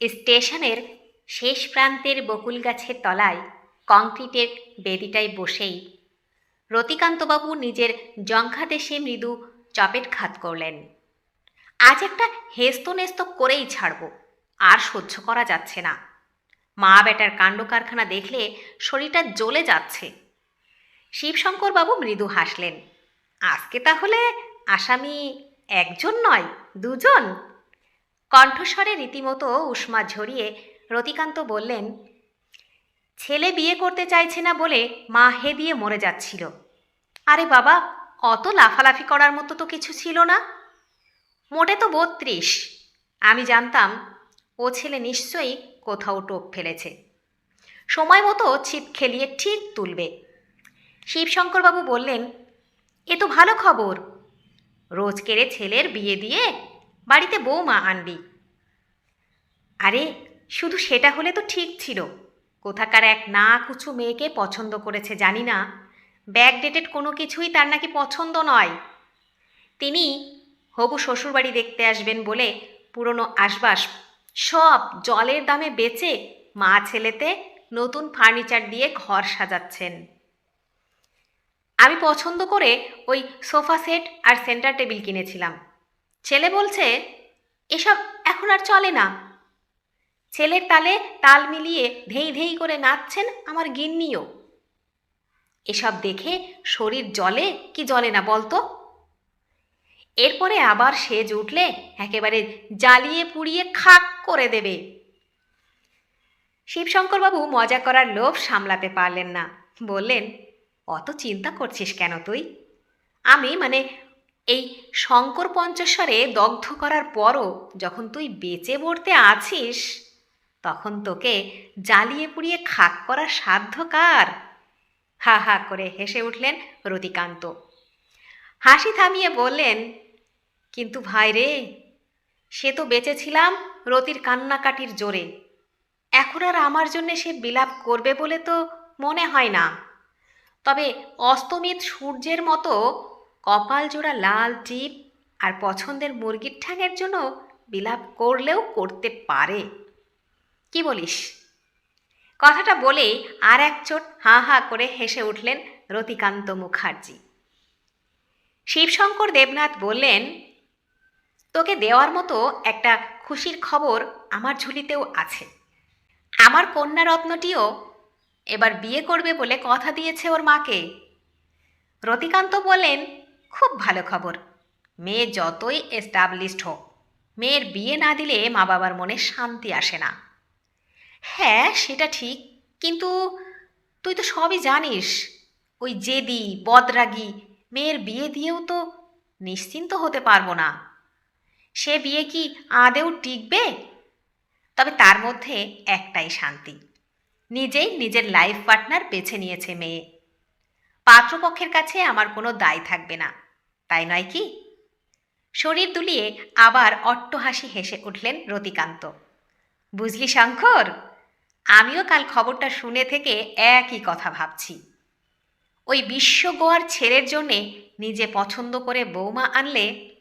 স্টেশনের শেষ প্রান্তের বকুল গাছের তলায় কংক্রিটের বেদিটায় বসেই রতিকান্তবাবু নিজের জঙ্ঘাদেশে মৃদু চপেটঘাত করলেন। আজ একটা হেস্ত নেস্ত করেই ছাড়ব, আর সহ্য করা যাচ্ছে না। মা বেটার কাণ্ড কারখানা দেখলে শরীরটা জ্বলে যাচ্ছে। শিবশঙ্করবাবু মৃদু হাসলেন, আজকে তাহলে আসামি একজন নয়, দুজন? কণ্ঠস্বরে রীতিমতো উষ্মা ঝরিয়ে রতিকান্ত বললেন, ছেলে বিয়ে করতে চাইছে না বলে মা হে দিয়ে মরে যাচ্ছিল। আরে বাবা, অত লাফালাফি করার মতো তো কিছু ছিল না। মোটে তো বত্রিশ। আমি জানতাম ও ছেলে নিশ্চয়ই কোথাও টোপ ফেলেছে। সময় মতো ছিপ খেলিয়ে ঠিক তুলবে। শিবশঙ্করবাবু বললেন, এ তো ভালো খবর। রোজকেরে ছেলের বিয়ে দিয়ে বাড়িতে বৌমা আনবি। আরে, শুধু সেটা হলে তো ঠিক ছিল। কোথাকার এক না কুচু মেয়েকে পছন্দ করেছে জানি না। ব্যাকডেটেড কোনো কিছুই তার নাকি পছন্দ নয়। তিনি হবু শ্বশুরবাড়ি দেখতে আসবেন বলে পুরনো আসবাস সব জলের দামে বেচে মা ছেলেতে নতুন ফার্নিচার দিয়ে ঘর সাজাচ্ছেন। আমি পছন্দ করে ওই সোফা সেট আর সেন্টার টেবিল কিনেছিলাম। ছেলে বলছে, এসব এখন আর চলে না। ছেলের তালে তাল মিলিয়ে ধেই ধেই করে নাচছেন আমার গিন্নিও। এসব দেখে শরীর জলে কি জলে না বলতো? এরপরে আবার সেজ উঠলে একেবারে জ্বালিয়ে পুড়িয়ে খাক করে দেবে। শিবশঙ্করবাবু মজা করার লোভ সামলাতে পারলেন না। বললেন, অত চিন্তা করছিস কেন তুই? আমি মানে এই শঙ্কর পঞ্চস্বরে দগ্ধ করার পরও যখন তুই বেঁচে পড়তে আছিস, তখন তোকে জ্বালিয়ে পুড়িয়ে খাক করার সাধ্য কার? হা হা করে হেসে উঠলেন রতিকান্ত। হাসি থামিয়ে বললেন, কিন্তু ভাই রে, সে তো বেঁচেছিলাম রতির কান্নাকাটির জোরে। এখন আর আমার জন্যে সে বিলাপ করবে বলে তো মনে হয় না। তবে অস্তমিত সূর্যের মতো কপাল জোড়া লাল টিপ আর পছন্দের মুরগির ঠ্যাঙের জন্য বিলাপ করলেও করতে পারে। কি বলিস? কথাটা বলেই আর এক চোট হাঁ হাঁ করে হেসে উঠলেন রতিকান্ত মুখার্জি। শিবশঙ্কর দেবনাথ বললেন, তোকে দেওয়ার মতো একটা খুশির খবর আমার ঝুলিতেও আছে। আমার কন্যারত্নটিও এবার বিয়ে করবে বলে কথা দিয়েছে ওর মাকে। রতিকান্ত বললেন খুব ভালো খবর। মেয়ে যতই এস্টাবলিশড হোক, মেয়ের বিয়ে না দিলে মা বাবার মনে শান্তি আসে না। হ্যাঁ সেটা ঠিক, কিন্তু তুই তো সবই জানিস, ওই জেদি, বদরাগি, মেয়ের বিয়ে দিয়েও তো নিশ্চিন্ত হতে পারব না। সে বিয়ে কি আদেও টিকবে? তবে তার মধ্যে একটাই শান্তি, নিজেই নিজের লাইফ পার্টনার বেছে নিয়েছে মেয়ে। পাত্রপক্ষের কাছে আমার কোনো দায় থাকবে না। তাই নয় কি? শরীর দুলিয়ে আবার অট্টহাসি হেসে উঠলেন রতিকান্ত। বুঝলি শঙ্কর? আমিও কাল খবরটা শুনে থেকে একই কথা ভাবছি। ওই বিশ্ব গোয়ার ছেলের জন্যে নিজে পছন্দ করে বৌমা আনলে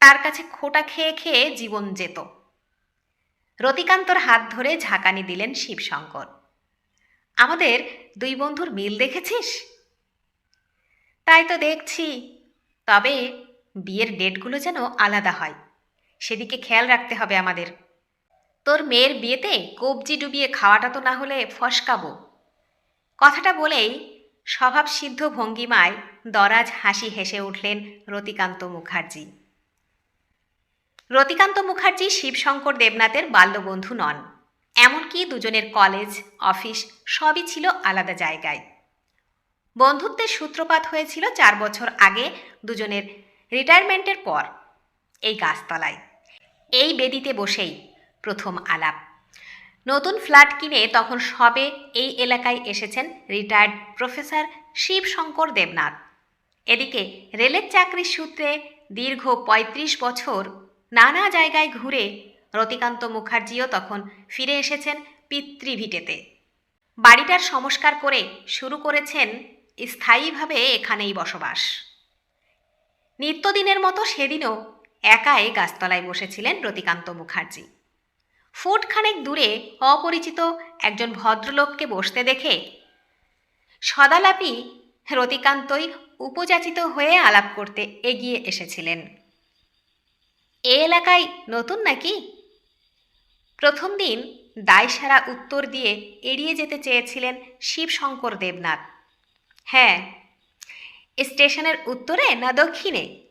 তার কাছে খোটা খেয়ে খেয়ে জীবন যেত। রতিকান্তর হাত ধরে ঝাঁকানি দিলেন শিবশঙ্কর। আমাদের দুই বন্ধুর মিল দেখেছিস? তাই তো দেখছি তবে বিয়ের ডেটগুলো যেন আলাদা হয়। সেদিকে খেয়াল রাখতে হবে আমাদের। তোর মেয়ের বিয়েতে কবজি ডুবিয়ে খাওয়াটা তো না হলে ফসকাবো। কথাটা বলেই স্বভাব সিদ্ধ ভঙ্গিমায় দরাজ হাসি হেসে উঠলেন রতিকান্ত মুখার্জি। রতিকান্ত মুখার্জি শিবশঙ্কর দেবনাথের বাল্যবন্ধু নন। এমনকি দুজনের কলেজ, অফিস সবই ছিল আলাদা জায়গায়। বন্ধুত্বের সূত্রপাত হয়েছিল চার বছর আগে দুজনের রিটায়ারমেন্টের পর এই গাছতলায়, এই বেদিতে বসেই প্রথম আলাপ। নতুন ফ্ল্যাট কিনে তখন সবে এই এলাকায় এসেছেন রিটায়ার্ড প্রফেসর শিবশঙ্কর দেবনাথ। এদিকে রেলের চাকরির সূত্রে দীর্ঘ ৩৫ বছর নানা জায়গায় ঘুরে রতিকান্ত মুখার্জিও তখন ফিরে এসেছেন পিতৃভিটেতে। বাড়িটার সংস্কার করে শুরু করেছেন স্থায়ীভাবে এখানেই বসবাস। নিত্যদিনের মতো সেদিনও একাই গাছতলায় বসেছিলেন রতিকান্ত মুখার্জি। ফুটখানেক দূরে অপরিচিত একজন ভদ্রলোককে বসতে দেখে সদালাপি রতিকান্তই উপযাচিত হয়ে আলাপ করতে এগিয়ে এসেছিলেন। এ এলাকায় নতুন নাকি? প্রথম দিন দায়সারা উত্তর দিয়ে এড়িয়ে যেতে চেয়েছিলেন শিবশঙ্কর দেবনাথ। হ্যাঁ স্টেশনের উত্তরে না দক্ষিণে?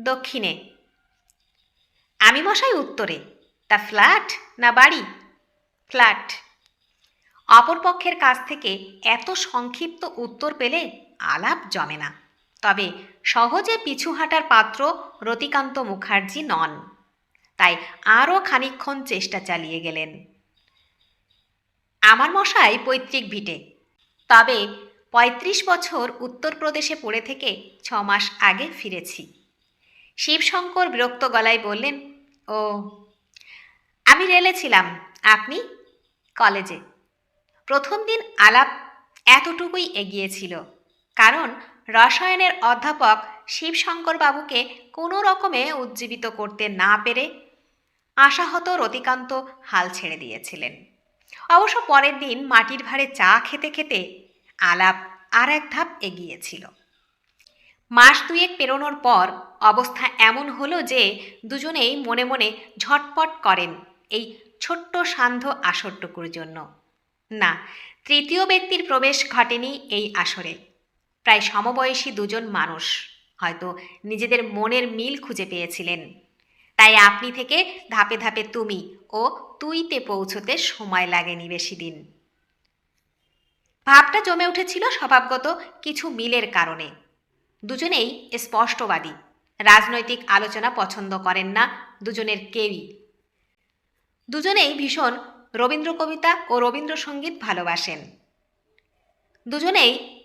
দক্ষিণে। আমি মশাই উত্তরে। তা ফ্ল্যাট না বাড়ি? ফ্ল্যাট। অপরপক্ষের কাছ থেকে এত সংক্ষিপ্ত উত্তর পেলে আলাপ জমে না। তবে সহজে পিছু হাঁটার পাত্র রতিকান্ত মুখার্জি নন। তাই আরও খানিক্ষণ চেষ্টা চালিয়ে গেলেন। আমার মশাই পৈতৃক ভিটে। তবে পঁয়ত্রিশ বছর উত্তরপ্রদেশে পড়ে থেকে ছ মাস আগে ফিরেছি। শিবশঙ্কর বিরক্ত গলায় বললেন, ও, আমি রেলে ছিলাম। আপনি? কলেজে। প্রথম দিন আলাপ এতটুকুই এগিয়েছিল কারণ রসায়নের অধ্যাপক শিবশঙ্কর বাবুকে কোনো রকমে উজ্জীবিত করতে না পেরে আশাহত রতিকান্ত হাল ছেড়ে দিয়েছিলেন। অবশ্য পরের দিন মাটির ভারে চা খেতে খেতে আলাপ আর এক ধাপ এগিয়েছিল। মাস দুয়েক পেরোনোর পর অবস্থা এমন হলো যে দুজনেই মনে মনে ঝটপট করেন এই ছোট্ট সান্ধ্য আসরটুকুর জন্য। না, তৃতীয় ব্যক্তির প্রবেশ ঘটেনি এই আসরে। প্রায় সমবয়সী দুজন মানুষ হয়তো নিজেদের মনের মিল খুঁজে পেয়েছিলেন। তাই আপনি থেকে ধাপে ধাপে তুমি ও তুইতে পৌঁছতে সময় লাগেনি বেশি দিন। ভাবটা জমে উঠেছিল স্বভাবগত কিছু মিলের কারণে। দুজনেই স্পষ্টবাদী। রাজনৈতিক আলোচনা পছন্দ করেন না দুজনের কেউই। দুজনেই ভীষণ রবীন্দ্র কবিতা ও রবীন্দ্রসঙ্গীত ভালোবাসেন। দুজনেই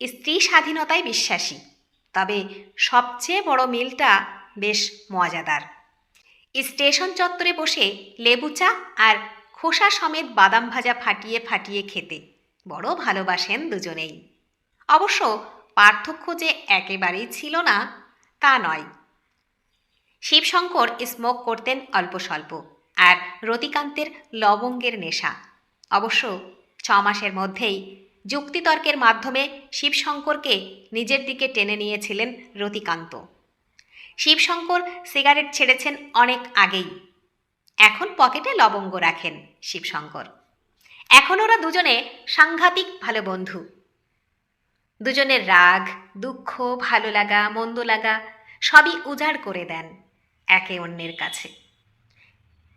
স্ত্রী স্বাধীনতায় বিশ্বাসী। তবে সবচেয়ে বড় মিলটা বেশ মজাদার। স্টেশন চত্বরে বসে লেবু চা আর খোসা সমেত বাদাম ভাজা ফাটিয়ে ফাটিয়ে খেতে। বড় ভালোবাসেন দুজনেই। অবশ্য পার্থক্য যে একেবারেই ছিল না, তা নয়। শিবশঙ্কর স্মোক করতেন অল্প স্বল্প, আর রতিকান্তের লবঙ্গের নেশা। অবশ্য ছ মাসের মধ্যেই যুক্তিতর্কের মাধ্যমে শিবশঙ্করকে নিজের দিকে টেনে নিয়েছিলেন রতিকান্ত। শিবশঙ্কর সিগারেট ছেড়েছেন অনেক আগেই। এখন পকেটে লবঙ্গ রাখেন শিবশঙ্কর। এখন ওরা দুজনে সাংঘাতিক ভালো বন্ধু। দুজনের রাগ, দুঃখ, ভালো লাগা, মন্দ লাগা সবই উজাড় করে দেন একে অন্যের কাছে।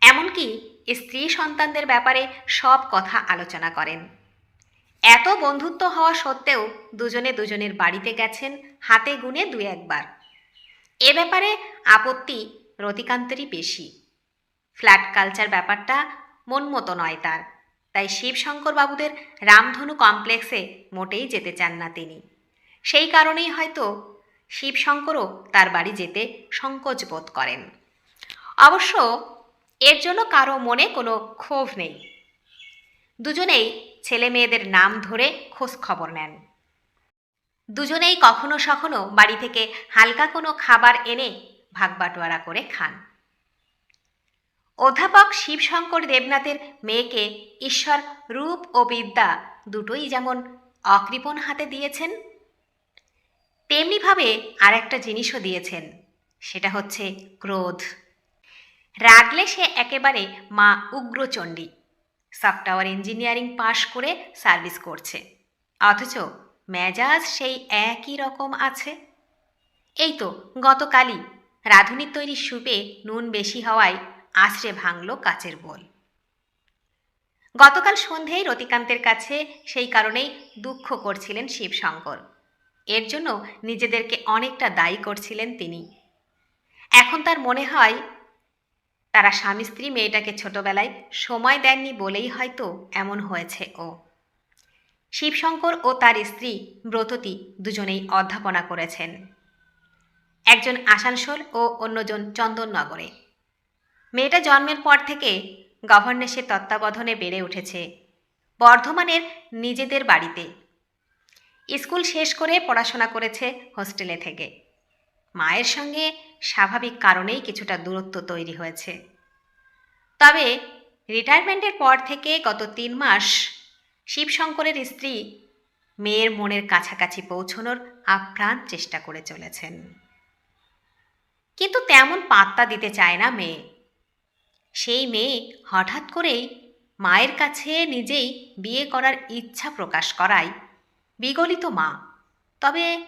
এমনকি স্ত্রী সন্তানদের ব্যাপারে সব কথা আলোচনা করেন। এত বন্ধুত্ব হওয়া সত্ত্বেও দুজনে দুজনের বাড়িতে গেছেন হাতে গুনে দু একবার। এ ব্যাপারে আপত্তি রতিকান্তেরই বেশি। ফ্ল্যাট কালচার ব্যাপারটা মন মতো নয় তার। তাই শিবশঙ্কর বাবুদের রামধনু কমপ্লেক্সে মোটেই যেতে চান না তিনি। সেই কারণেই হয়তো শিবশঙ্করও তার বাড়ি যেতে সংকোচ বোধ করেন। অবশ্য এর জন্য কারও মনে কোনো ক্ষোভ নেই। দুজনেই ছেলে মেয়েদের নাম ধরে খোঁজ খবর নেন। দুজনেই কখনো সখনো বাড়ি থেকে হালকা কোনো খাবার এনে ভাগবাটোয়ারা করে খান। অধ্যাপক শিবশঙ্কর দেবনাথের মেয়েকে ঈশ্বর রূপ ও বিদ্যা দুটোই যেমন অকৃপণ হাতে দিয়েছেন, তেমনিভাবে আর একটা জিনিসও দিয়েছেন, সেটা হচ্ছে ক্রোধ। রাগলে সে একেবারে মা উগ্রচণ্ডী, সফটওয়্যার ইঞ্জিনিয়ারিং পাশ করে সার্ভিস করছে, অথচ মেজাজ সেই একই রকম আছে। এই তো গতকালই রাঁধুনির তৈরি সুপে নুন বেশি হওয়ায় আছড়ে ভাঙল কাচের বোল। গতকাল সন্ধেয় রতিকান্তের কাছে সেই কারণেই দুঃখ করছিলেন শিবশঙ্কর। এর জন্য নিজেদেরকে অনেকটা দায়ী করছিলেন তিনি। এখন তার মনে হয়, তারা স্বামী স্ত্রী মেয়েটাকে ছোটবেলায় সময় দেননি বলেই হয়তো এমন হয়েছে ও। শিবশঙ্কর ও তার স্ত্রী ব্রততী দুজনেই অধ্যাপনা করেছেন। একজন আসানসোল ও অন্যজন চন্দননগরে। মেয়েটা জন্মের পর থেকে গভর্নেসের তত্ত্বাবধানে বেড়ে উঠেছে। বর্ধমানের নিজেদের বাড়িতে। স্কুল শেষ করে পড়াশোনা করেছে হোস্টেলে থেকে। মায়ের সঙ্গে স্বাভাবিক কারণেই কিছুটা দূরত্ব তৈরি হয়েছে। তবে রিটায়ারমেন্টের পর থেকে গত তিন মাস শিবশঙ্করের স্ত্রী মেয়ের মনের কাছাকাছি পৌঁছনোর আপ্রাণ চেষ্টা করে চলেছেন। কিন্তু তেমন পাত্তা দিতে চায় না মেয়ে। সেই মেয়ে হঠাৎ করেই মায়ের কাছে নিজেই বিয়ে করার ইচ্ছা প্রকাশ করায়। বিগলিত মা, তবে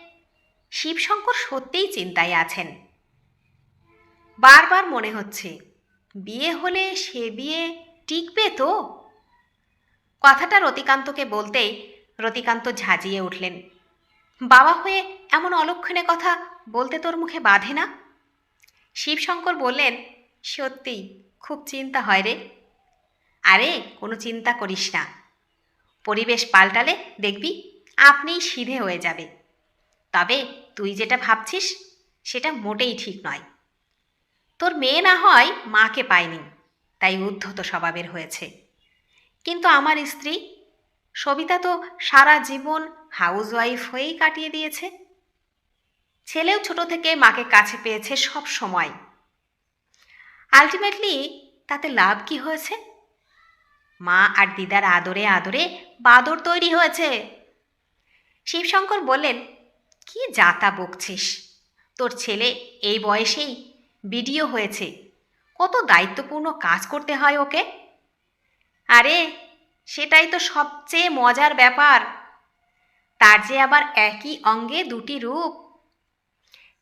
শিবশঙ্কর সত্যিই চিন্তায় আছেন। বারবার মনে হচ্ছে, বিয়ে হলে সে বিয়ে টিকবে তো? কথাটা রতিকান্তকে বলতেই রতিকান্ত ঝাঁজিয়ে উঠলেন। বাবা হয়ে এমন অলক্ষণে কথা বলতে তোর মুখে বাঁধে না? শিবশঙ্কর বললেন, সত্যিই খুব চিন্তা হয় রে। আরে, কোনো চিন্তা করিস না। পরিবেশ পাল্টালে দেখবি আপনিই সিধে হয়ে যাবে। তবে তুই যেটা ভাবছিস, সেটা মোটেই ঠিক নয়। তোর মেয়ে না হয় মাকে পায়নি, তাই উদ্ধত স্বভাবের হয়েছে। কিন্তু আমার স্ত্রী, সবিতা তো সারা জীবন হাউসওয়াইফ হয়েই কাটিয়ে দিয়েছে। ছেলেও ছোট থেকে মাকে কাছে পেয়েছে সব সময়। আলটিমেটলি তাতে লাভ কি হয়েছে? মা আর দিদার আদরে আদরে বাদর তৈরি হয়েছে। শিবশঙ্কর বললেন, কি যাতা বকছিস? তোর ছেলে এই বয়সেই বিডিও হয়েছে। কত দায়িত্বপূর্ণ কাজ করতে হয় ওকে? আরে, সেটাই তো সবচেয়ে মজার ব্যাপার। তার যে আবার একই অঙ্গে দুটি রূপ।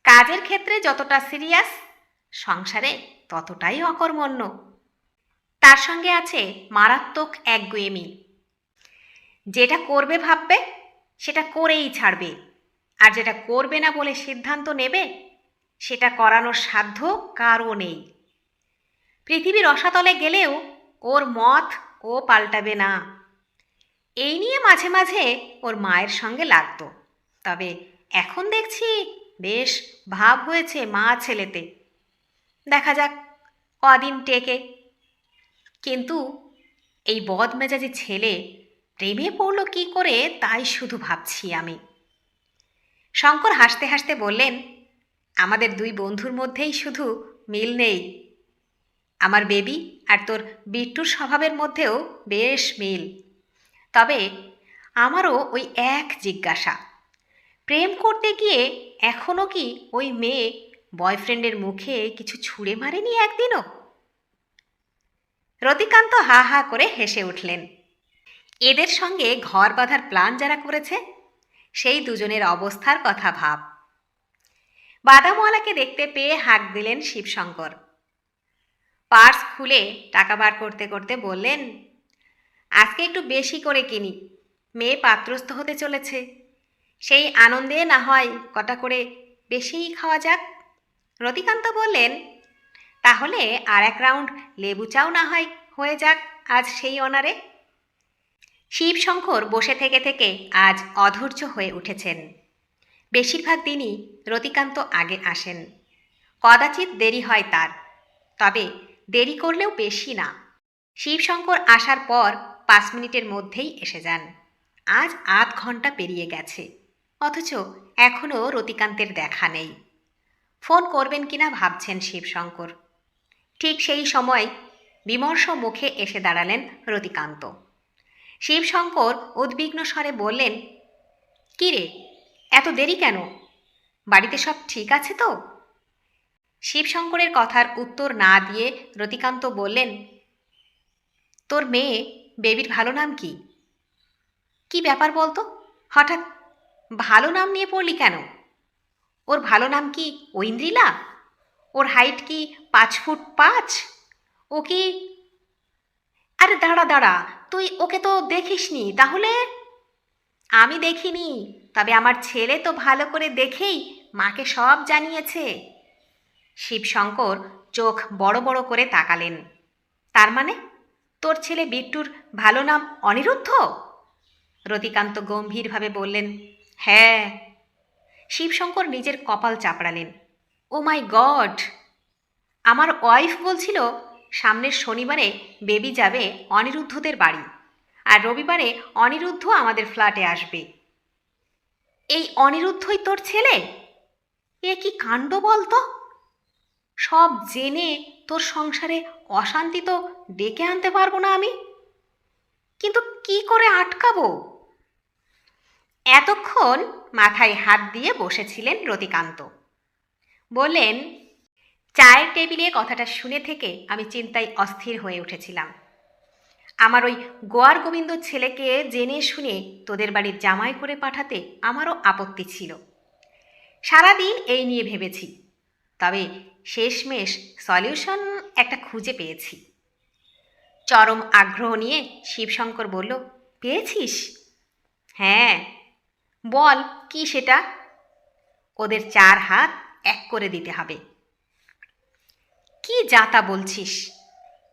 কাজের ক্ষেত্রে যতটা সিরিয়াস সংসারে ততটাই অকর্মণ্য। তার সঙ্গে আছে মারাত্মক একগুয়েমি যেটা করবে ভাববে, সেটা করেই ছাড়বে। আর যেটা করবে না বলে সিদ্ধান্ত নেবে, সেটা করানোর সাধ্য কারও নেই। পৃথিবীর রসাতলে গেলেও ওর মত ও পাল্টাবে না। এই নিয়ে মাঝে মাঝে ওর মায়ের সঙ্গে লাগতো। তবে এখন দেখছি বেশ ভাব হয়েছে মা ছেলেতে। দেখা যাক কদিন টেকে। কিন্তু এই বদমেজাজি ছেলে প্রেমে পড়ল কি করে তাই শুধু ভাবছি আমি। শঙ্কর হাসতে হাসতে বললেন, আমাদের দুই বন্ধুর মধ্যেই শুধু মিল নেই। আমার বেবি আর তোর বিট্টুর স্বভাবের মধ্যেও বেশ মিল। তবে আমারও ওই এক জিজ্ঞাসা, প্রেম করতে গিয়ে এখনও কি ওই মেয়ে বয়ফ্রেন্ডের মুখে কিছু ছুঁড়ে মারেনি একদিনও? রতিকান্ত হা হা করে হেসে উঠলেন। এদের সঙ্গে ঘর বাঁধার প্ল্যান যারা করেছে, সেই দুজনের অবস্থার কথা ভাব। বাদামওয়ালাকে দেখতে পেয়ে হাঁক দিলেন শিবশঙ্কর। পার্স খুলে টাকা বার করতে করতে বললেন, আজকে একটু বেশি করে কিনি, মেয়ে পাত্রস্থ হতে চলেছে। সেই আনন্দে না হয় কটা করে বেশিই খাওয়া যাক। রতিকান্ত বললেন, তাহলে আর এক রাউন্ড লেবু চাও না হয়, হয়ে যাক আজ সেই অনারে? শিবশঙ্কর বসে থেকে থেকে আজ অধৈর্য হয়ে উঠেছেন। বেশিরভাগ দিনই রতিকান্ত আগে আসেন। কদাচিৎ দেরি হয় তার, তবে দেরি করলেও বেশি না। শিবশঙ্কর আসার পর পাঁচ মিনিটের মধ্যেই এসে যান। আজ আধ ঘণ্টা পেরিয়ে গেছে, অথচ এখনও রতিকান্তের দেখা নেই। ফোন করবেন কিনা ভাবছেন শিবশঙ্কর। ঠিক সেই সময় বিমর্ষ মুখে এসে দাঁড়ালেন রতিকান্ত। শিবশঙ্কর উদ্বিগ্ন স্বরে বললেন, কী রে, এত দেরি কেন? বাড়িতে সব ঠিক আছে তো? শিবশঙ্করের কথার উত্তর না দিয়ে রতিকান্ত বললেন, তোর মেয়ে, বেবির ভালো নাম কি? কি ব্যাপার বলতো? হঠাৎ ভালো নাম নিয়ে পড়লি কেন? ওর ভালো নাম কি ঐন্দ্রিলা? ওর হাইট কি পাঁচ ফুট পাঁচ? ও কি আরে দাঁড়া দাঁড়া, তুই ওকে তো দেখিসনি, তাহলে? আমি দেখিনি, তবে আমার ছেলে তো ভালো করে দেখেই মাকে সব জানিয়েছে। শিবশঙ্কর চোখ বড় বড় করে তাকালেন। তার মানে তোর ছেলে বিট্টুর ভালো নাম অনিরুদ্ধ? রতিকান্ত গম্ভীরভাবে বললেন হ্যাঁ শিবশঙ্কর নিজের কপাল চাপড়ালেন। ও মাই গড! আমার ওয়াইফ বলছিল সামনের শনিবারে বেবি যাবে অনিরুদ্ধদের বাড়ি, আর রবিবারে অনিরুদ্ধ আমাদের ফ্ল্যাটে আসবে। এই অনিরুদ্ধই তোর ছেলে? এ কি কাণ্ড বলতো সব জেনে তোর সংসারে অশান্তি তো ডেকে আনতে পারব না আমি। কিন্তু কি করে আটকাবো? এতক্ষণ মাথায় হাত দিয়ে বসেছিলেন রতিকান্ত। বললেন, চায়ের টেবিলে কথাটা শুনে থেকে আমি চিন্তায় অস্থির হয়ে উঠেছিলাম। আমার ওই গোয়ার গোবিন্দ ছেলেকে জেনে শুনে তোদের বাড়ির জামাই করে পাঠাতে আমারও আপত্তি ছিল। সারাদিন এই নিয়ে ভেবেছি, তবে শেষমেশ সলিউশন একটা খুঁজে পেয়েছি। চরম আগ্রহ নিয়ে শিবশঙ্কর বলল, পেয়েছিস? হ্যাঁ বল, কি সেটা? ওদের চার হাত এক করে দিতে হবে। কি যাতা বলছিস?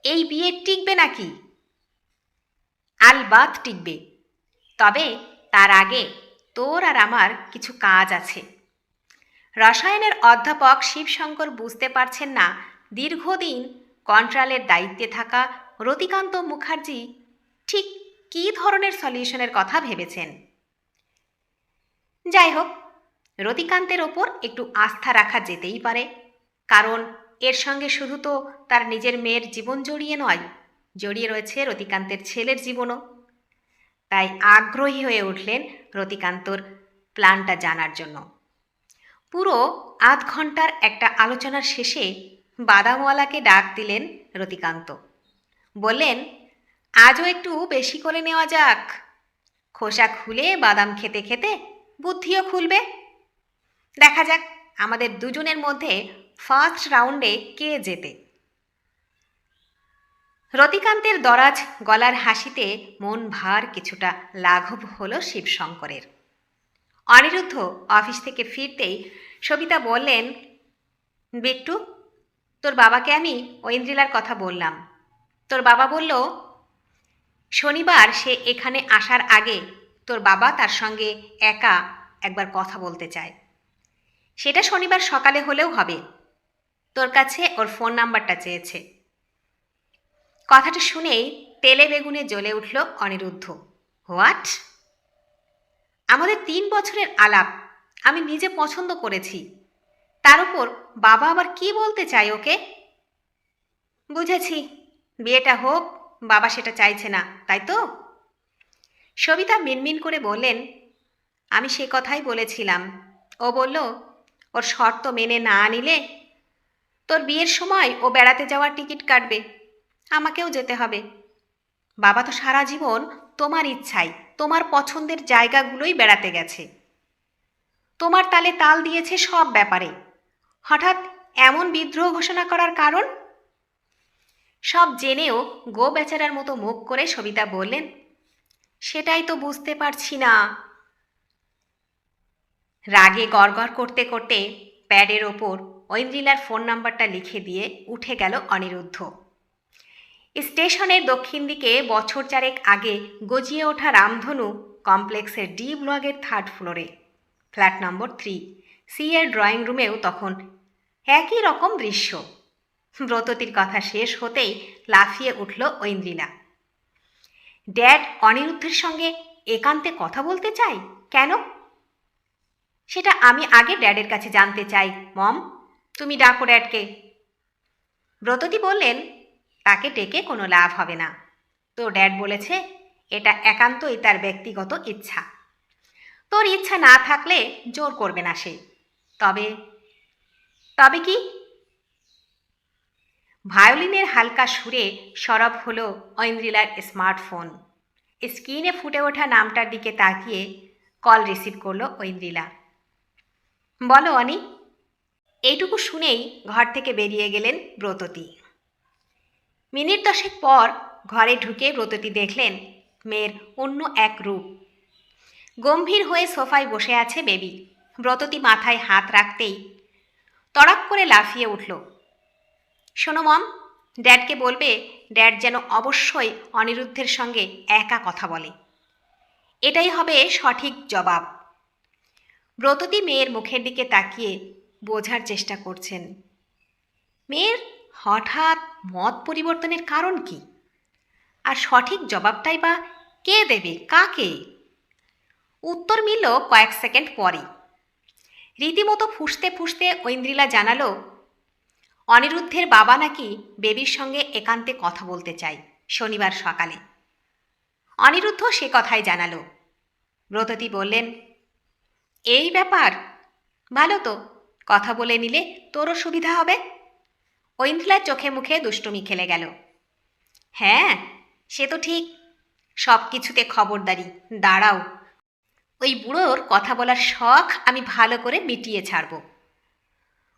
এই বিয়ে টিকবে নাকি? আলবাত টিকবে। তবে তার আগে তোর আর আমার কিছু কাজ আছে। রসায়নের অধ্যাপক শিবশঙ্কর বুঝতে পারছেন না দীর্ঘদিন কন্ট্রালের দায়িত্বে থাকা রতিকান্ত মুখার্জি ঠিক কী ধরনের সলিউশনের কথা ভেবেছেন। যাই হোক রতিকান্তের ওপর একটু আস্থা রাখা যেতেই পারে। কারণ এর সঙ্গে শুধু তো তার নিজের মেয়ের জীবন জড়িয়ে নয়, জড়িয়ে রয়েছে রতিকান্তের ছেলের জীবনও। তাই আগ্রহী হয়ে উঠলেন রতিকান্তর প্ল্যানটা জানার জন্য। পুরো আধ ঘণ্টার একটা আলোচনার শেষে বাদামওয়ালাকে ডাক দিলেন রতিকান্ত। বললেন, আজও একটু বেশি করে নেওয়া যাক। খোসা খুলে বাদাম খেতে খেতে বুদ্ধিও খুলবে। দেখা যাক আমাদের দুজনের মধ্যে ফার্স্ট রাউন্ডে কে জেতে। রতিকান্তের দরাজ গলার হাসিতে মন ভার কিছুটা লাঘব হল শিবশঙ্করের। অনিরুদ্ধ অফিস থেকে ফিরতেই সবিতা বললেন, বিট্টু, তোর বাবাকে আমি ঐন্দ্রিলার কথা বললাম। তোর বাবা বলল, শনিবার সে এখানে আসার আগে তোর বাবা তার সঙ্গে একা একবার কথা বলতে চায়। সেটা শনিবার সকালে হলেও হবে। তোর কাছে ওর ফোন নাম্বারটা চেয়েছে। কথাটা শুনেই তেলে বেগুনে জ্বলে উঠল অনিরুদ্ধ। হোয়াট? আমাদের তিন বছরের আলাপ আমি নিজে পছন্দ করেছি। তার উপর বাবা আবার কি বলতে চায় ওকে? বুঝেছি। বিয়েটা হোক, বাবা সেটা চাইছে না, তাই তো? সবিতা মিনমিন করে বললেন, আমি সে কথাই বলেছিলাম। ও বলল, ওর শর্ত মেনে না নিলে তোর বিয়ের সময় ও বেড়াতে যাওয়ার টিকিট কাটবে। আমাকেও যেতে হবে। বাবা তো সারা জীবন তোমার ইচ্ছাই তোমার পছন্দের জায়গাগুলোই বেড়াতে গেছে। তোমার তালে তাল দিয়েছে সব ব্যাপারে। হঠাৎ এমন বিদ্রোহ ঘোষণা করার কারণ? সব জেনেও গো বেচারার মতো মুখ করে সবিতা বললেন সেটাই তো বুঝতে পারছি না। রাগে গড়গড় করতে করতে প্যাডের ওপর ঐন্দ্রিলার ফোন নাম্বারটা লিখে দিয়ে উঠে গেল অনিরুদ্ধ। স্টেশনের দক্ষিণ দিকে বছর চারেক আগে গজিয়ে ওঠা রামধনু কমপ্লেক্সের ডি ব্লগের third floor, flat number three. C এর ড্রয়িং রুমেও তখন একই রকম দৃশ্য। ব্রততির কথা শেষ হতেই লাফিয়ে উঠল ঐন্দ্রিলা। ড্যাড অনিরুদ্ধের সঙ্গে একান্তে কথা বলতে চাই? কেন? সেটা আমি আগে ড্যাডের কাছে জানতে চাই, মম। তুমি ডাকো ড্যাডকে। ব্রততী বললেন, তাকে ডেকে কোনো লাভ হবে না। তো ড্যাড বলেছে, এটা একান্তই তার ব্যক্তিগত ইচ্ছা। তোর ইচ্ছা না থাকলে জোর করবে না সে। তবে তবে কি ভায়োলিনের হালকা সুরে সরব হলো ঐন্দ্রিলার স্মার্টফোন। স্ক্রিনে ফুটে ওঠা নামটার দিকে তাকিয়ে কল রিসিভ করল ঐন্দ্রিলা। বলো, অনি। এইটুকু শুনেই ঘর থেকে বেরিয়ে গেলেন ব্রততী। মিনিট দশেক পর ঘরে ঢুকে ব্রততী দেখলেন মেয়ের অন্য এক রূপ। গম্ভীর হয়ে সোফায় বসে আছে বেবি। ব্রততী মাথায় হাত রাখতেই তড়াক করে লাফিয়ে উঠল। শোনো, মম। ড্যাডকে বলবে, ড্যাড যেন অবশ্যই অনিরুদ্ধের সঙ্গে একা কথা বলে। এটাই হবে সঠিক জবাব। ব্রততী মেয়ের মুখের দিকে তাকিয়ে বোঝার চেষ্টা করছেন। মেয়ের হঠাৎ মত পরিবর্তনের কারণ কি? আর সঠিক জবাবটাই বা কে দেবে, কাকে? উত্তর মিলল কয়েক সেকেন্ড পরে রীতিমতো ফুসতে ফুসতে ঐন্দ্রিলা জানালো অনিরুদ্ধের বাবা নাকি বেবির সঙ্গে একান্তে কথা বলতে চাই শনিবার সকালে। অনিরুদ্ধ সে কথাই জানালো। ব্রততী বললেন, এই ব্যাপার? ভালো তো, কথা বলে নিলে তোরও সুবিধা হবে। ঐন্দ্রিলার চোখে মুখে দুষ্টুমি খেলে গেল। হ্যাঁ সে তো ঠিক। সব কিছুতে খবরদারি, দাঁড়াও। ওই বুড়োর কথা বলার শখ আমি ভালো করে মিটিয়ে ছাড়ব।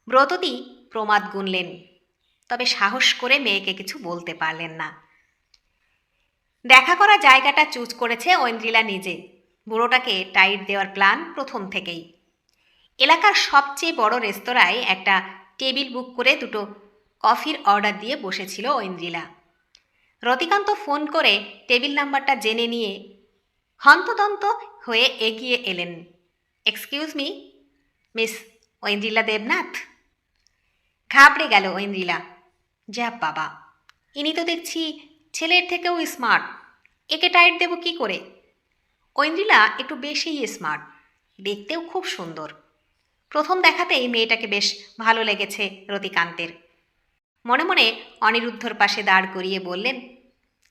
ব্রততী প্রমাদ গুনলেন, তবে সাহস করে মেয়েকে কিছু বলতে পারলেন না। দেখা করা জায়গাটা চুজ করেছে ঐন্দ্রিলা নিজে। বুড়োটাকে টাইট দেওয়ার প্ল্যান প্রথম থেকেই। এলাকার সবচেয়ে বড় রেস্তোরাঁয় একটা টেবিল বুক করে দুটো কফির অর্ডার দিয়ে বসেছিল ঐন্দ্রিলা। রতিকান্ত ফোন করে টেবিল নাম্বারটা জেনে নিয়ে হন্তদন্ত হয়ে এগিয়ে এলেন। Excuse me, miss Aindrila Debnath? ঘাবড়ে গেল ঐন্দ্রিলা যা বাবা। ইনি তো দেখছি ছেলের থেকেও স্মার্ট একে টাইট দেব কি করে? ঐন্দ্রিলা একটু বেশিই স্মার্ট দেখতেও খুব সুন্দর। প্রথম দেখাতেই মেয়েটাকে বেশ ভালো লেগেছে রতিকান্তের। মনে মনে অনিরুদ্ধর পাশে দাঁড় করিয়ে বললেন,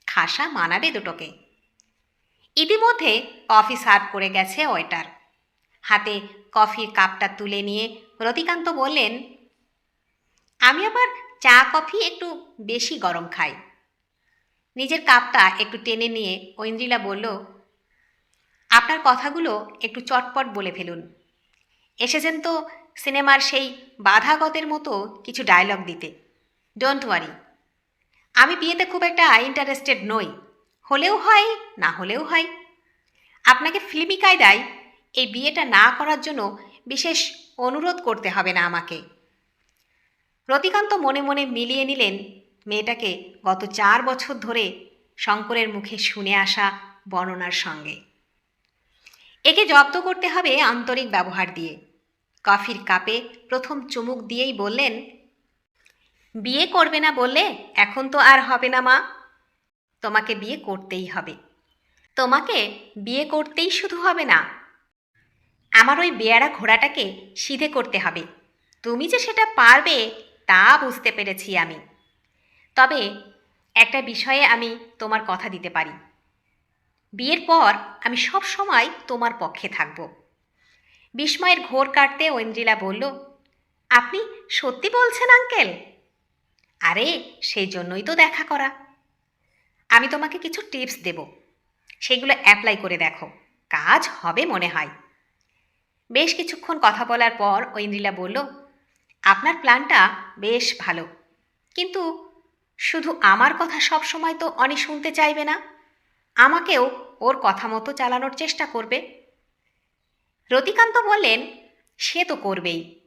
খাসা মানাবে দুটোকে। ইতিমধ্যে কফি সার্ভ করে গেছে ওয়েটার। হাতে কফির কাপটা তুলে নিয়ে রতিকান্ত বললেন আমি আবার চা, কফি একটু বেশি গরম খাই। নিজের কাপটা একটু টেনে নিয়ে ঐন্দ্রিলা বলল, আপনার কথাগুলো একটু চটপট বলে ফেলুন। এসেছেন তো সিনেমার সেই বাধাগতের মতো কিছু ডায়লগ দিতে। ডোন্ট ওয়ারি আমি বিয়েতে খুব একটা ইন্টারেস্টেড নই। হলেও হয়, না হলেও হয়। আপনাকে ফিল্মি কায়দায় এই বিয়েটা না করার জন্য বিশেষ অনুরোধ করতে হবে না আমাকে। রতিকান্ত মনে মনে মিলিয়ে নিলেন মেয়েটাকে গত চার বছর ধরে শঙ্করের মুখে শুনে আসা বর্ণনার সঙ্গে। একে জব্দ করতে হবে আন্তরিক ব্যবহার দিয়ে। কফির কাপে প্রথম চুমুক দিয়েই বললেন, বিয়ে করবে না বললে এখন তো আর হবে না মা। তোমাকে বিয়ে করতেই হবে। তোমাকে বিয়ে করতেই শুধু হবে না। আমার ওই বেয়ারা ঘোড়াটাকে সিধে করতে হবে। তুমি যে সেটা পারবে তা বুঝতে পেরেছি আমি। তবে একটা বিষয়ে আমি তোমার কথা দিতে পারি। বিয়ের পর আমি সব সময় তোমার পক্ষে থাকব। বিস্ময়ের ঘোর কাটতে ঐন্দ্রিলা বলল, আপনি সত্যি বলছেন, আঙ্কেল? আরে, সেই জন্যই তো দেখা করা। আমি তোমাকে কিছু টিপস দেব। সেগুলো অ্যাপ্লাই করে দেখো। কাজ হবে মনে হয়। বেশ কিছুক্ষণ কথা বলার পর ঐন্দ্রিলা বলল আপনার প্ল্যানটা বেশ ভালো। কিন্তু শুধু আমার কথা সব সময় তো অনি শুনতে চাইবে না। আমাকেও ওর কথা মতো চালানোর চেষ্টা করবে। রতিকান্ত বললেন, সে তো করবেই।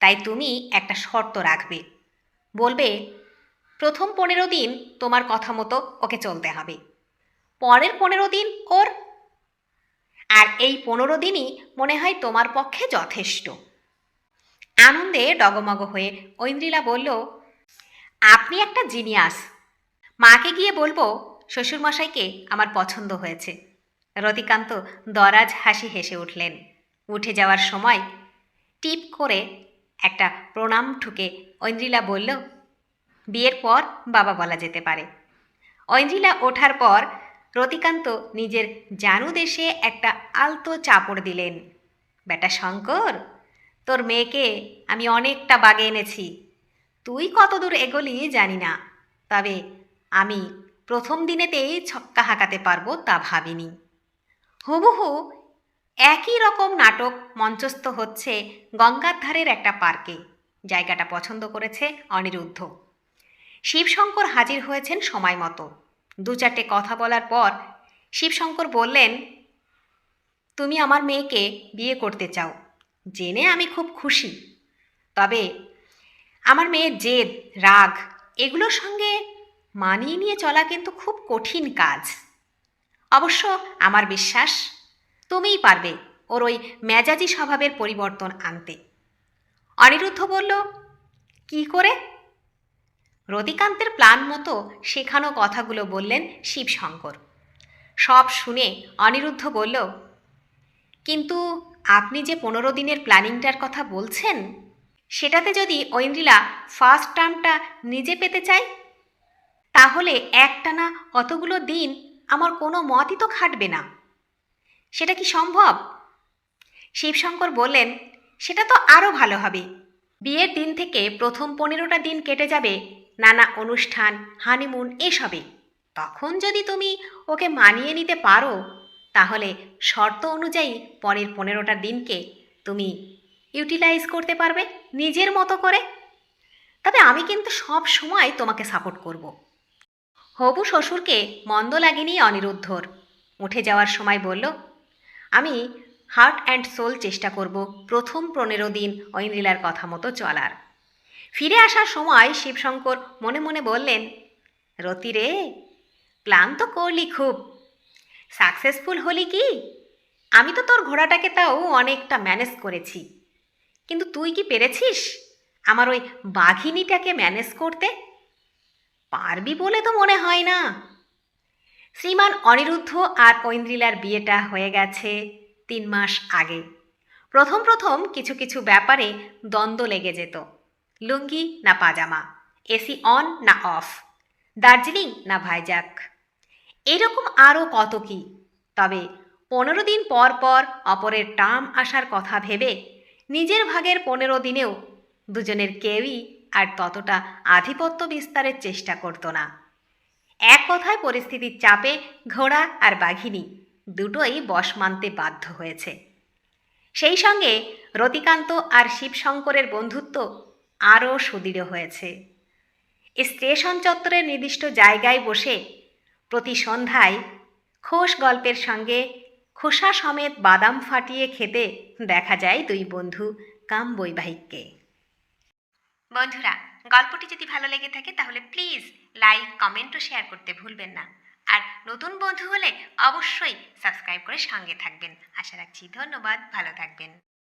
তাই তুমি একটা শর্ত রাখবে। বলবে, প্রথম পনেরো দিন তোমার কথা মতো ওকে চলতে হবে। পরের পনেরো দিন ওর। আর এই পনেরো দিনই মনে হয় তোমার পক্ষে যথেষ্ট। আনন্দে ডগমগ হয়ে ঐন্দ্রিলা বলল, আপনি একটা জিনিয়াস। মাকে গিয়ে বলব, শ্বশুরমশাইকে আমার পছন্দ হয়েছে রতিকান্ত দরাজ হাসি হেসে উঠলেন। উঠে যাওয়ার সময় টিপ করে একটা প্রণাম ঠুকে ঐন্দ্রিলা বলল, বিয়ের পর বাবা বলা যেতে পারে ঐন্দ্রিলা ওঠার পর রতিকান্ত নিজের জানু দেশে একটা আলতো চাপড় দিলেন। বেটা শঙ্কর তোর মেয়েকে আমি অনেকটা বাগে এনেছি। তুই কতদূর এগোলি জানি না, তবে আমি প্রথম দিনেতেই ছক্কা হাঁকাতে পারব তা ভাবিনি। হুবহু একই রকম নাটক মঞ্চস্থ হচ্ছে গঙ্গার ধারের একটা পার্কে। জায়গাটা পছন্দ করেছে অনিরুদ্ধ। শিবশঙ্কর হাজির হয়েছেন সময় মতো। দু চারটে কথা বলার পর শিবশঙ্কর বললেন, তুমি আমার মেয়েকে বিয়ে করতে চাও। জেনে আমি খুব খুশি। তবে আমার মেয়ের জেদ, রাগ এগুলোর সঙ্গে মানিয়ে নিয়ে চলা কিন্তু খুব কঠিন কাজ। অবশ্য আমার বিশ্বাস, তুমিই পারবে ওর ওই মেজাজি স্বভাবের পরিবর্তন আনতে। অনিরুদ্ধ বলল, কি করে? রতিকান্তের প্ল্যান মতো শেখানো কথাগুলো বললেন শিবশঙ্কর। সব শুনে অনিরুদ্ধ বলল, কিন্তু আপনি যে পনেরো দিনের প্ল্যানিংটার কথা বলছেন, সেটাতে যদি ঐন্দ্রিলা ফার্স্ট টার্মটা নিজে পেতে চায়, তাহলে একটানা অতগুলো দিন আমার কোনো মতই তো খাটবে না। সেটা কি সম্ভব? শিবশঙ্কর বললেন, সেটা তো আরও ভালো হবে। বিয়ের দিন থেকে প্রথম পনেরোটা দিন কেটে যাবে, নানা অনুষ্ঠান হানিমুন এসবে। তখন যদি তুমি ওকে মানিয়ে নিতে পারো তাহলে শর্ত অনুযায়ী পরের পনেরোটা দিনকে তুমি ইউটিলাইজ করতে পারবে নিজের মতো করে। তবে আমি কিন্তু সব সময় তোমাকে সাপোর্ট করব। হবু শ্বশুরকে মন্দ লাগেনি অনিরুদ্ধর। উঠে যাওয়ার সময় বলল, আমি হার্ট অ্যান্ড সোল চেষ্টা করব প্রথম পনেরো দিন ঐন্দ্রিলার কথা মতো চলার। ফিরে আসার সময় শিবশঙ্কর মনে মনে বললেন, রতি রে প্ল্যান তো করলি খুব। সাকসেসফুল হলি কি? আমি তো তোর ঘোড়াটাকে তাও অনেকটা ম্যানেজ করেছি। কিন্তু তুই কি পেরেছিস? আমার ওই বাঘিনীটাকে ম্যানেজ করতে? পারবি বলে তো মনে হয় না। শ্রীমান অনিরুদ্ধ আর ঐন্দ্রিলার বিয়েটা হয়ে গেছে তিন মাস আগে। প্রথম প্রথম কিছু কিছু ব্যাপারে দ্বন্দ্ব লেগে যেত। লুঙ্গি না পাজামা, এসি অন না অফ, দার্জিলিং না ভাইজাক এরকম আরও কত কি? তবে পনেরো দিন পর পর অপরের টার্ম আসার কথা ভেবে নিজের ভাগের পনেরো দিনেও দুজনের কেউই আর ততটা আধিপত্য বিস্তারের চেষ্টা করতো না। এক কথায় পরিস্থিতির চাপে ঘোড়া আর বাঘিনী দুটোই বশ মানতে বাধ্য হয়েছে। সেই সঙ্গে রতিকান্ত আর শিবশঙ্করের বন্ধুত্ব আরও সুদৃঢ় হয়েছে। স্টেশন চত্বরের নির্দিষ্ট জায়গায় বসে প্রতি সন্ধ্যায় খোশ গল্পের সঙ্গে খোসা সমেত বাদাম ফাটিয়ে খেতে দেখা যায় দুই বন্ধু কাম বৈবাহিককে। বন্ধুরা, গল্পটি যদি ভালো লেগে থাকে তাহলে প্লিজ লাইক, কমেন্ট ও শেয়ার করতে ভুলবেন না। আর নতুন বন্ধু হলে অবশ্যই সাবস্ক্রাইব করে সঙ্গে থাকবেন। আশা রাখছি ধন্যবাদ, ভালো থাকবেন।